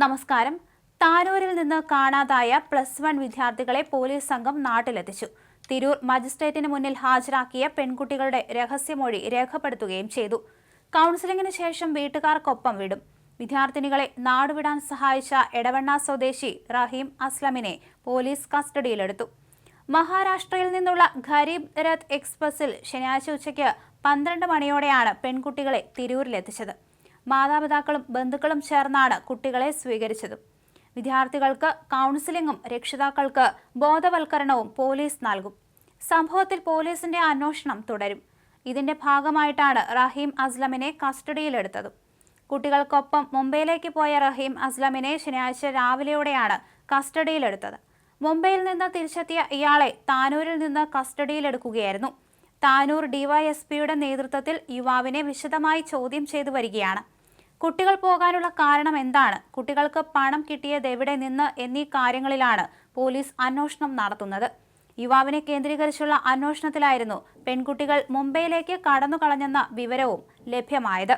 നമസ്കാരം. താനൂരിൽ നിന്ന് കാണാതായ പ്ലസ് വൺ വിദ്യാർത്ഥികളെ പോലീസ് സംഘം നാട്ടിലെത്തിച്ചു. തിരൂർ മജിസ്ട്രേറ്റിന് മുന്നിൽ ഹാജരാക്കിയ പെൺകുട്ടികളുടെ രഹസ്യമൊഴി രേഖപ്പെടുത്തുകയും ചെയ്തു. കൗൺസിലിംഗിന് ശേഷം വീട്ടുകാർക്കൊപ്പം വിടും. വിദ്യാർത്ഥിനികളെ നാടുവിടാൻ സഹായിച്ച എടവണ്ണ സ്വദേശി റഹീം അസ്ലമിനെ പോലീസ് കസ്റ്റഡിയിലെടുത്തു. മഹാരാഷ്ട്രയിൽ നിന്നുള്ള ഖരീബ് രഥ് എക്സ്പ്രസിൽ ശനിയാഴ്ച ഉച്ചയ്ക്ക് പന്ത്രണ്ട് മണിയോടെയാണ് പെൺകുട്ടികളെ തിരൂരിലെത്തിച്ചത്. മാതാപിതാക്കളും ബന്ധുക്കളും ചേർന്നാണ് കുട്ടികളെ സ്വീകരിച്ചത്. വിദ്യാർത്ഥികൾക്ക് കൗൺസിലിംഗും രക്ഷിതാക്കൾക്ക് ബോധവൽക്കരണവും പോലീസ് നൽകും. സംഭവത്തിൽ പോലീസിന്റെ അന്വേഷണം തുടരും. ഇതിന്റെ ഭാഗമായിട്ടാണ് റഹീം അസ്ലമിനെ കസ്റ്റഡിയിലെടുത്തത്. കുട്ടികൾക്കൊപ്പം മുംബൈയിലേക്ക് പോയ റഹീം അസ്ലമിനെ ശനിയാഴ്ച രാവിലെയോടെയാണ് കസ്റ്റഡിയിലെടുത്തത്. മുംബൈയിൽ നിന്ന് തിരിച്ചെത്തിയ ഇയാളെ താനൂരിൽ നിന്ന് കസ്റ്റഡിയിലെടുക്കുകയായിരുന്നു. താനൂർ ഡിവൈഎസ്പിയുടെ നേതൃത്വത്തിൽ യുവാവിനെ വിശദമായി ചോദ്യം ചെയ്തു വരികയാണ്. കുട്ടികൾ പോകാനുള്ള കാരണം എന്താണ്? കുട്ടികൾക്ക് പണം കിട്ടിയത് എവിടെ നിന്ന് എന്നീ കാര്യങ്ങളിലാണ് പോലീസ് അന്വേഷണം നടത്തുന്നത്. യുവാവിനെ കേന്ദ്രീകരിച്ചുള്ള അന്വേഷണത്തിലായിരുന്നു പെൺകുട്ടികൾ മുംബൈയിലേക്ക് കടന്നു കളഞ്ഞെന്ന വിവരവും ലഭ്യമായത്.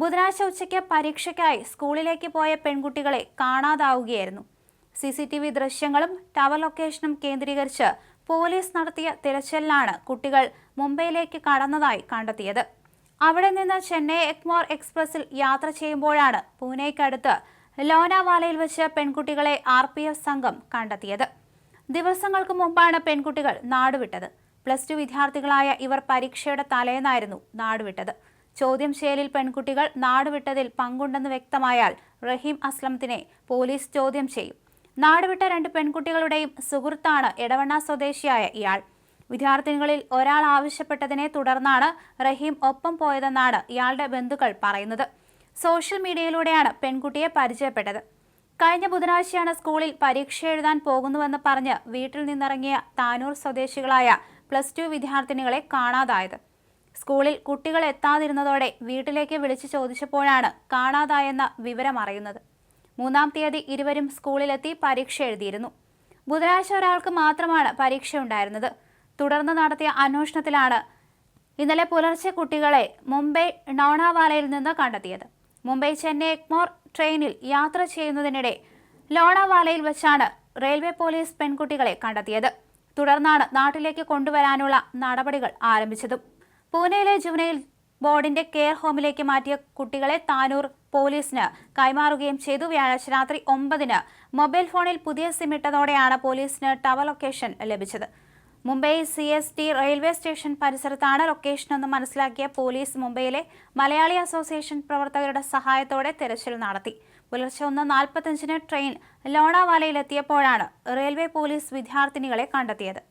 ബുധനാഴ്ച ഉച്ചയ്ക്ക് പരീക്ഷയ്ക്കായി സ്കൂളിലേക്ക് പോയ പെൺകുട്ടികളെ കാണാതാവുകയായിരുന്നു. സി സി ടി വി ദൃശ്യങ്ങളും ടവർ ലൊക്കേഷനും കേന്ദ്രീകരിച്ച് പോലീസ് നടത്തിയ തിരച്ചിലിലാണ് കുട്ടികൾ മുംബൈയിലേക്ക് കടന്നതായി കണ്ടെത്തിയത്. അവിടെ നിന്ന് ചെന്നൈ എക്മോർ എക്സ്പ്രസിൽ യാത്ര ചെയ്യുമ്പോഴാണ് പൂനെക്കടുത്ത് ലോനാവാലയിൽ വെച്ച് പെൺകുട്ടികളെ ആർ പി എഫ് സംഘം കണ്ടെത്തിയത്. ദിവസങ്ങൾക്ക് മുമ്പാണ് പെൺകുട്ടികൾ നാടുവിട്ടത്. പ്ലസ് ടു വിദ്യാർത്ഥികളായ ഇവർ പരീക്ഷയുടെ തലേന്നായിരുന്നു നാടുവിട്ടത്. ചോദ്യം ചെയ്യലിൽ പെൺകുട്ടികൾ നാടുവിട്ടതിൽ പങ്കുണ്ടെന്ന് വ്യക്തമായാൽ റഹീം അസ്ലമത്തിനെ പോലീസ് ചോദ്യം ചെയ്യും. നാടുവിട്ട രണ്ട് പെൺകുട്ടികളുടെയും സുഹൃത്താണ് എടവണ്ണ സ്വദേശിയായ ഇയാൾ. വിദ്യാർത്ഥിനികളിൽ ഒരാൾ ആവശ്യപ്പെട്ടതിനെ തുടർന്നാണ് റഹീം ഒപ്പം പോയതെന്നാണ് ഇയാളുടെ ബന്ധുക്കൾ പറയുന്നത്. സോഷ്യൽ മീഡിയയിലൂടെയാണ് പെൺകുട്ടിയെ പരിചയപ്പെട്ടത്. കഴിഞ്ഞ ബുധനാഴ്ചയാണ് സ്കൂളിൽ പരീക്ഷ എഴുതാൻ പോകുന്നുവെന്ന് പറഞ്ഞ് വീട്ടിൽ നിന്നിറങ്ങിയ താനൂർ സ്വദേശികളായ പ്ലസ് ടു വിദ്യാർത്ഥിനികളെ കാണാതായത്. സ്കൂളിൽ കുട്ടികൾ എത്താതിരുന്നതോടെ വീട്ടിലേക്ക് വിളിച്ചു ചോദിച്ചപ്പോഴാണ് കാണാതായെന്ന വിവരം അറിയുന്നത്. മൂന്നാം തീയതി ഇരുവരും സ്കൂളിലെത്തി പരീക്ഷ എഴുതിയിരുന്നു. ബുധനാഴ്ച ഒരാൾക്ക് മാത്രമാണ് പരീക്ഷ ഉണ്ടായിരുന്നത്. തുടർന്ന് നടത്തിയ അന്വേഷണത്തിലാണ് ഇന്നലെ പുലർച്ചെ കുട്ടികളെ മുംബൈ ലോണാവാലയിൽ നിന്ന് കണ്ടെത്തിയത്. മുംബൈ ചെന്നൈ എക്മോർ ട്രെയിനിൽ യാത്ര ചെയ്യുന്നതിനിടെ ലോണാവാലയിൽ വെച്ചാണ് റെയിൽവേ പോലീസ് പെൺകുട്ടികളെ കണ്ടെത്തിയത്. തുടർന്നാണ് നാട്ടിലേക്ക് കൊണ്ടുവരാനുള്ള നടപടികൾ ആരംഭിച്ചതും. പൂനെയിലെ ജുവനൈൽ ബോർഡിന്റെ കെയർ ഹോമിലേക്ക് മാറ്റിയ കുട്ടികളെ താനൂർ പോലീസിന് കൈമാറുകയും ചെയ്തു. വ്യാഴാഴ്ച രാത്രി ഒമ്പതിന് മൊബൈൽ ഫോണിൽ പുതിയ സിം ഇട്ടതോടെയാണ് പോലീസിന് ടവർ ലൊക്കേഷൻ ലഭിച്ചത്. Mumbai C S T railway station പരിസരത്താണ് location എന്ന് മനസ്സിലാക്കിയ പോലീസ് മുംബൈയിലെ മലയാളി അസോസിയേഷൻ പ്രവർത്തകരുടെ സഹായത്തോടെ തെരച്ചിൽ നടത്തി. പുലർച്ചെ ഒന്ന് നാൽപ്പത്തഞ്ചിന് ട്രെയിൻ ലോണാവാലയിലെത്തിയപ്പോഴാണ് റെയിൽവേ പോലീസ് വിദ്യാർത്ഥിനികളെ കണ്ടെത്തിയത്.